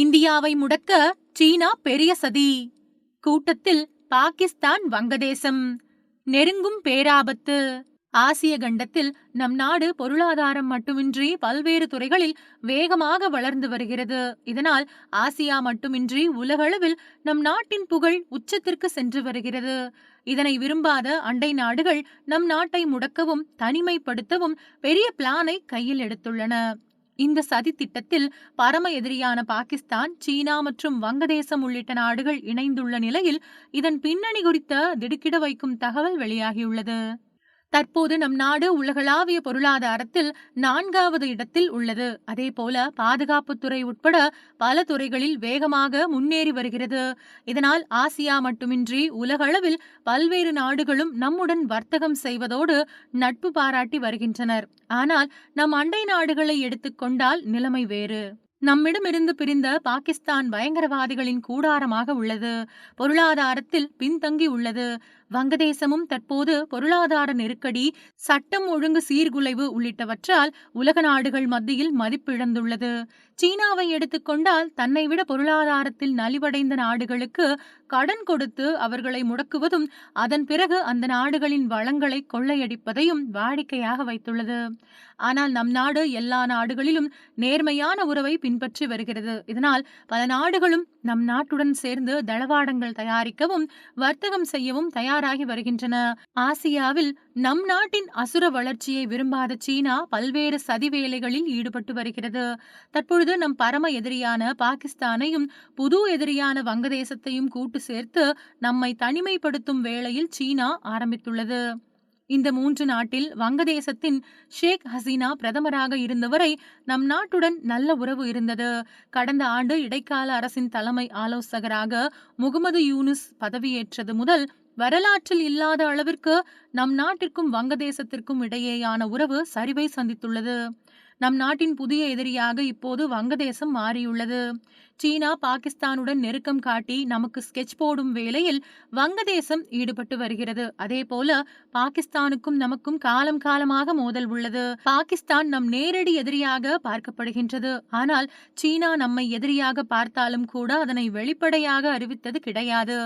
இந்தியாவை முடக்க சீனா பெரிய சதி. கூட்டத்தில் பாகிஸ்தான் வங்கதேசம். நெருங்கும் பேராபத்து. ஆசிய கண்டத்தில் நம் நாடு பொருளாதாரம் மட்டுமின்றி பல்வேறு துறைகளில் வேகமாக வளர்ந்து வருகிறது. இதனால் ஆசியா மட்டுமின்றி உலகளவில் நம் நாட்டின் புகழ் உச்சத்திற்கு சென்று வருகிறது. இதனை விரும்பாத அண்டை நாடுகள் நம் நாட்டை முடக்கவும் தனிமைப்படுத்தவும் பெரிய பிளானை கையில் எடுத்துள்ளன. இந்த சதி திட்டத்தில் பரம எதிரியான பாகிஸ்தான் சீனா மற்றும் வங்கதேசம் உள்ளிட்ட நாடுகள் இணைந்துள்ள நிலையில் இதன் பின்னணி குறித்த திடுக்கிட வைக்கும் தகவல் வெளியாகியுள்ளது. தற்போது நம் நாடு உலகளாவிய பொருளாதாரத்தில் நான்காவது இடத்தில் உள்ளது. அதே போல பாதுகாப்புத்துறை உட்பட பல துறைகளில் வேகமாக முன்னேறி வருகிறது. இதனால் ஆசியா மட்டுமின்றி உலகளவில் பல்வேறு நாடுகளும் நம்முடன் வர்த்தகம் செய்வதோடு நட்பு பாராட்டி வருகின்றனர். ஆனால் நம் அண்டை நாடுகளை எடுத்துக்கொண்டால் நிலைமை வேறு. நம்மிடமிருந்து பிரிந்த பாகிஸ்தான் பயங்கரவாதிகளின் கூடாரமாக உள்ளது. பொருளாதாரத்தில் பின்தங்கி உள்ளது. வங்கதேசமும் தற்போது பொருளாதார நெருக்கடி சட்டம் ஒழுங்கு சீர்குலைவு உள்ளிட்டவற்றால் உலக நாடுகள் மத்தியில் மதிப்பிழந்துள்ளது. சீனாவை எடுத்துக்கொண்டால் தன்னை விட பொருளாதாரத்தில் நலிவடைந்த நாடுகளுக்கு கடன் கொடுத்து அவர்களை முடக்குவதும் அதன் பிறகு அந்த நாடுகளின் வளங்களை கொள்ளையடிப்பதையும் வாடிக்கையாக வைத்துள்ளது. ஆனால் நம் நாடு எல்லா நாடுகளிலும் நேர்மையான உறவை பின்பற்றி வருகிறது. இதனால் பல நாடுகளும் நம் நாட்டுடன் சேர்ந்து தளவாடங்கள் தயாரிக்கவும் வர்த்தகம் செய்யவும் தயார் தயாராகி வருகின்றன. ஆசியாவில் நம் நாட்டின் அசுர வளர்ச்சியை விரும்பாத சீனா பல்வேறு சதி வேலைகளில் ஈடுபட்டு வருகிறது. தற்பொழுது நம் பரம எதிரியான பாகிஸ்தானையும் புது எதிரியான வங்கதேசத்தையும் கூட்டு சேர்த்து நம்மை தனிமைப்படுத்தும் வேளையில் சீனா ஆரம்பித்துள்ளது. இந்த மூன்று நாட்டில் வங்கதேசத்தின் ஷேக் ஹசீனா பிரதமராக இருந்தவரை நம் நாட்டுடன் நல்ல உறவு இருந்தது. கடந்த ஆண்டு இடைக்கால அரசின் தலைமை ஆலோசகராக முகமது யூனுஸ் பதவியேற்றது முதல் வரலாற்றில் இல்லாத அளவிற்கு நம் நாட்டிற்கும் வங்கதேசத்திற்கும் இடையேயான உறவு சரிவை சந்தித்துள்ளது. நம் நாட்டின் புதிய எதிரியாக இப்போது வங்கதேசம் மாறியுள்ளது. சீனா பாகிஸ்தானுடன் நெருக்கம் காட்டி நமக்கு ஸ்கெட்ச் போடும் வேளையில் வங்கதேசம் ஈடுபட்டு வருகிறது. அதே போல பாகிஸ்தானுக்கும் நமக்கும் காலம் காலமாக மோதல் உள்ளது. பாகிஸ்தான் நம் நேரடி எதிரியாக பார்க்கப்படுகின்றது. ஆனால் சீனா நம்மை எதிரியாக பார்த்தாலும் கூட அதனை வெளிப்படையாக அறிவித்தது கிடையாது.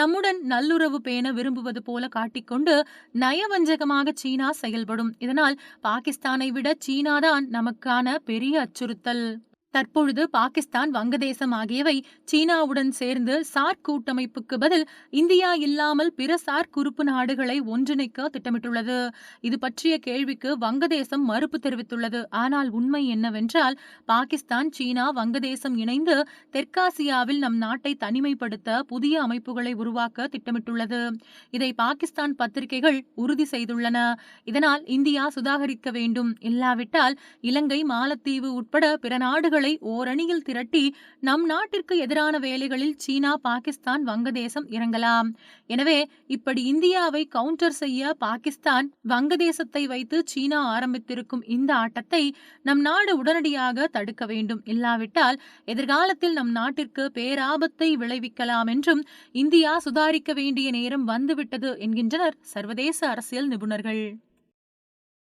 நம்முடன் நல்லுறவு பேண விரும்புவது போல காட்டிக்கொண்டு நயவஞ்சகமாக சீனா செயல்படும். இதனால் பாகிஸ்தானை விட சீனாதான் நமக்கான பெரிய அச்சுறுத்தல். தற்பொழுது பாகிஸ்தான் வங்கதேசம் ஆகியவை சீனாவுடன் சேர்ந்து சார்க் கூட்டமைப்புக்கு பதில் இந்தியா இல்லாமல் பிற சார்க் உறுப்பு நாடுகளை ஒன்றிணைக்க திட்டமிட்டுள்ளது. இது பற்றிய கேள்விக்கு வங்கதேசம் மறுப்பு தெரிவித்துள்ளது. ஆனால் உண்மை என்னவென்றால் பாகிஸ்தான் சீனா வங்கதேசம் இணைந்து தெற்காசியாவில் நம் நாட்டை தனிமைப்படுத்த புதிய அமைப்புகளை உருவாக்க திட்டமிட்டுள்ளது. இதை பாகிஸ்தான் பத்திரிகைகள் உறுதி செய்துள்ளன. இதனால் இந்தியா சுதாகரிக்க வேண்டும். இல்லாவிட்டால் இலங்கை மாலத்தீவு உட்பட பிற நாடுகள் நாடுகளை ஓரணியில் திரட்டி நம் நாட்டிற்கு எதிரான வேலைகளில் சீனா பாகிஸ்தான் வங்கதேசம் இறங்கலாம். எனவே இப்படி இந்தியாவை கவுண்டர் செய்ய பாகிஸ்தான் வங்கதேசத்தை வைத்து சீனா ஆரம்பித்திருக்கும் இந்த ஆட்டத்தை நம் நாடு உடனடியாக தடுக்க வேண்டும். இல்லாவிட்டால் எதிர்காலத்தில் நம் நாட்டிற்கு பேராபத்தை விளைவிக்கலாம் என்றும் இந்தியா சுதாரிக்க வேண்டிய நேரம் வந்துவிட்டது என்கின்றனர் சர்வதேச அரசியல் நிபுணர்கள்.